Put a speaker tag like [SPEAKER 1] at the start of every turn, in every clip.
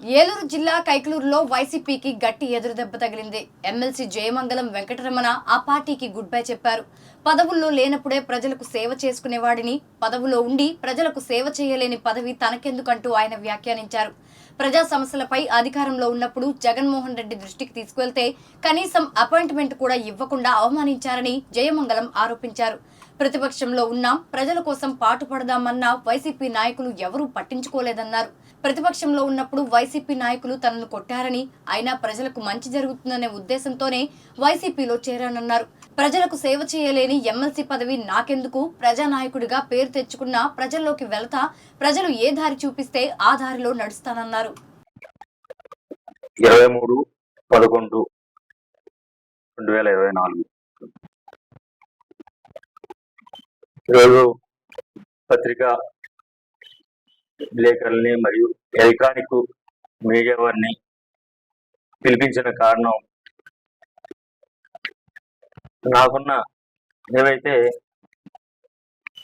[SPEAKER 1] ఏలూరు జిల్లా కైకలూరులో వైసీపీకి గట్టి ఎదురుదెబ్బ తగిలింది. ఎమ్మెల్సీ జయమంగళం వెంకటరమణ ఆ పార్టీకి గుడ్ బై చెప్పారు. పదవుల్లో లేనప్పుడే ప్రజలకు సేవ చేసుకునేవాడిని పదవులో ఉండి ప్రజలకు సేవ చేయలేని పదవి తనకెందుకంటూ ఆయన వ్యాఖ్యానించారు. ప్రజా సమస్యలపై అధికారంలో ఉన్నప్పుడు జగన్మోహన్ రెడ్డి దృష్టికి తీసుకువెళ్తే కనీసం అపాయింట్మెంట్ కూడా ఇవ్వకుండా అవమానించారని జయమంగళం ఆరోపించారు. ప్రతిపక్షంలో ఉన్నాం. ప్రజల కోసం పాటుపడదామన్న వైసీపీ నాయకులు ఎవరూ పట్టించుకోలేదన్నారు. ప్రతిపక్షంలో ఉన్నప్పుడు వైసీపీ నాయకులు తనను కొట్టారని అయినా ప్రజలకు మంచి జరుగుతుందనే ఉద్దేశంతోనే వైసీపీలో చేరానన్నారు. ప్రజలకు సేవ చేయలేని ఎమ్మెల్సీ పదవి నాకెందుకు? ప్రజానాయకుడిగా పేరు తెచ్చుకున్న ప్రజల్లోకి వెళతా ప్రజలు ఏ దారి చూపిస్తే ఆ దారిలో నడుస్తానన్నారు.
[SPEAKER 2] ఇరవై మూడు పదకొండు రెండు వేల ఇరవై నాలుగు. ఈరోజు పత్రికా విలేకరుల్ని మరియు ఎలక్ట్రానిక్ మీడియా వారిని పిలిపించిన కారణం నాకున్న ఏవైతే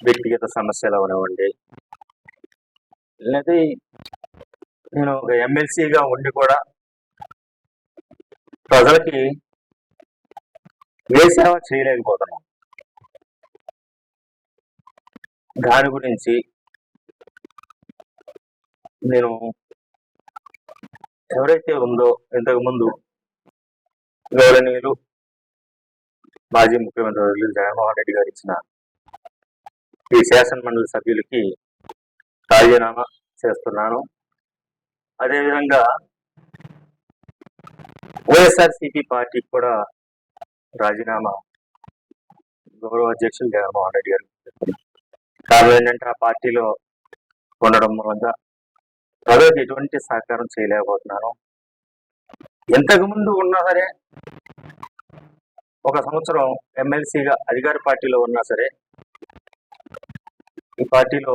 [SPEAKER 2] వ్యక్తిగత సమస్యలు అవనివ్వండి లేదా నేను ఒక ఎమ్మెల్సీగా ఉండి కూడా ప్రజలకి ఏ సేవ చేయలేకపోతున్నాం దాని గురించి నేను ఎవరైతే ఉందో ఇంతకుముందు గౌరవనీయులు మాజీ ముఖ్యమంత్రి జగన్మోహన్ రెడ్డి గారు ఇచ్చిన ఈ శాసనమండలి సభ్యులకి రాజీనామా చేస్తున్నాను. అదేవిధంగా వైఎస్ఆర్సీపీ పార్టీకి కూడా రాజీనామా గౌరవ అధ్యక్షులు జగన్మోహన్ రెడ్డి గారు కారణం ఏంటంటే ఆ పార్టీలో ఉండడం వల్ల ప్రజలకు ఎటువంటి సహకారం చేయలేకపోతున్నాను ఇంతకు ముందు ఉన్నా సరే ఒక సంవత్సరం ఎమ్మెల్సీగా అధికార పార్టీలో ఉన్నా సరే ఈ పార్టీలో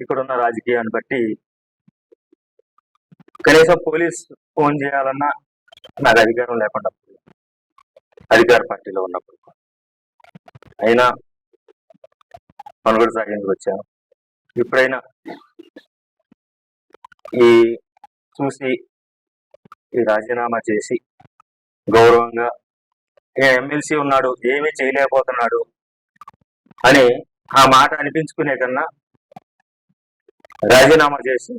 [SPEAKER 2] ఇక్కడున్న రాజకీయాన్ని బట్టి కనీసం పోలీస్ ఫోన్ చేయాలన్నా నాకు అధికారం లేకుండా అధికార పార్టీలో ఉన్నప్పుడు. అయినా మనుగడ సాగించి వచ్చాను. ఎప్పుడైనా ఈ చూసి ఈ రాజీనామా చేసి గౌరవంగా ఏ ఎమ్మెల్సీ ఉన్నాడు ఏమీ చేయలేకపోతున్నాడు అని ఆ మాట అనిపించుకునే కన్నా రాజీనామా చేసి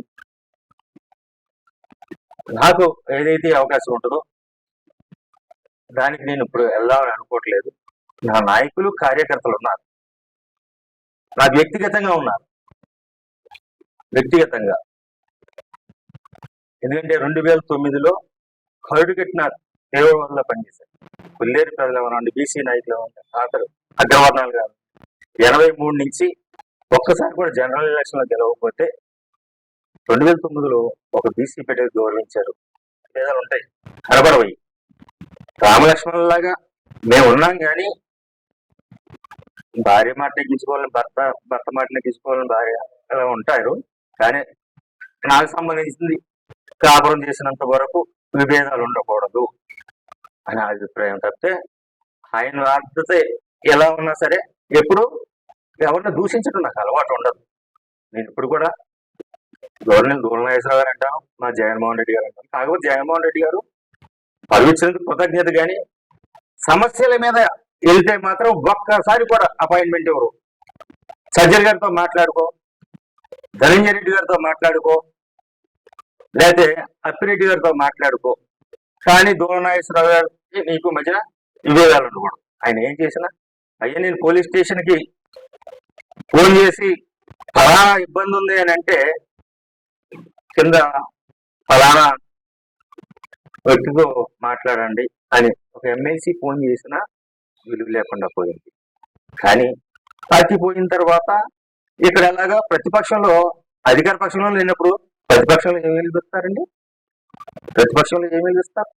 [SPEAKER 2] నాకు ఏదైతే అవకాశం ఉంటుందో దానికి నేను ఇప్పుడు వెళ్దామని అనుకోవట్లేదు. నా నాయకులు కార్యకర్తలు ఉన్నారు. నాకు వ్యక్తిగతంగా ఉన్నారు వ్యక్తిగతంగా. ఎందుకంటే రెండు వేల తొమ్మిదిలో కరుడు కట్టిన దేవుడి పనిచేశారు పుల్లేరు ప్రజలు బీసీ నాయకులు ఏమన్నా ఆఖరు అగ్రవర్ణాలు కాదు ఎనభై మూడు నుంచి ఒక్కసారి కూడా జనరల్ ఎలక్షన్లో గెలవకపోతే రెండు వేల తొమ్మిదిలో ఒక బీసీ పెట్టే గౌరవించారు. భేదాలు ఉంటాయి కనబడవయి రామలక్ష్మణ్ లాగా మేము ఉన్నాం కానీ భార్య మాటనే తీసుకోవాలని భర్త భర్త మాటనే తీసుకోవాలని భార్య అలా ఉంటారు. కానీ నాకు సంబంధించింది కాపురం చేసినంత వరకు విభేదాలు ఉండకూడదు అనే అభిప్రాయం తప్పితే ఆయన వార్త ఎలా ఉన్నా సరే ఎప్పుడు ఎవరిని దూషించడం నాకు అలవాటు ఉండదు. నేను ఇప్పుడు కూడా గవర్నర్ దూరనాగేశ్వరరావు గారు అంటాను మా జగన్మోహన్ రెడ్డి గారు అంటాను. కాకపోతే జగన్మోహన్ రెడ్డి గారు పదవిచ్చినందుకు కృతజ్ఞత కానీ సమస్యల మీద వెళ్తే మాత్రం ఒక్కసారి కూడా అపాయింట్మెంట్ ఇవ్వరు. సజ్జర్ గారితో మాట్లాడుకో ధనంజయ రెడ్డి గారితో మాట్లాడుకో లేకపోతే అప్పిరెడ్డి గారితో మాట్లాడుకో. కానీ దూరనాగేశ్వరరావు గారికి నీకు మధ్యన విభేదాలు ఉండకూడదు. ఆయన ఏం చేసినా అయ్యా నేను పోలీస్ స్టేషన్కి ఫోన్ చేసి ఫలానా ఇబ్బంది ఉంది అని అంటే కింద ఫలానా వ్యక్తితో మాట్లాడండి అని ఒక ఎమ్మెల్సీ ఫోన్ చేసినా విలువ లేకుండా పోయింది. కానీ పార్టీ పోయిన తర్వాత ఇక్కడ ఎలాగా ప్రతిపక్షంలో అధికార పక్షంలో లేనప్పుడు ప్రతిపక్షంలో ఏమి వెలిపిస్తారండి ప్రతిపక్షంలో ఏమి వెలిపిస్తారు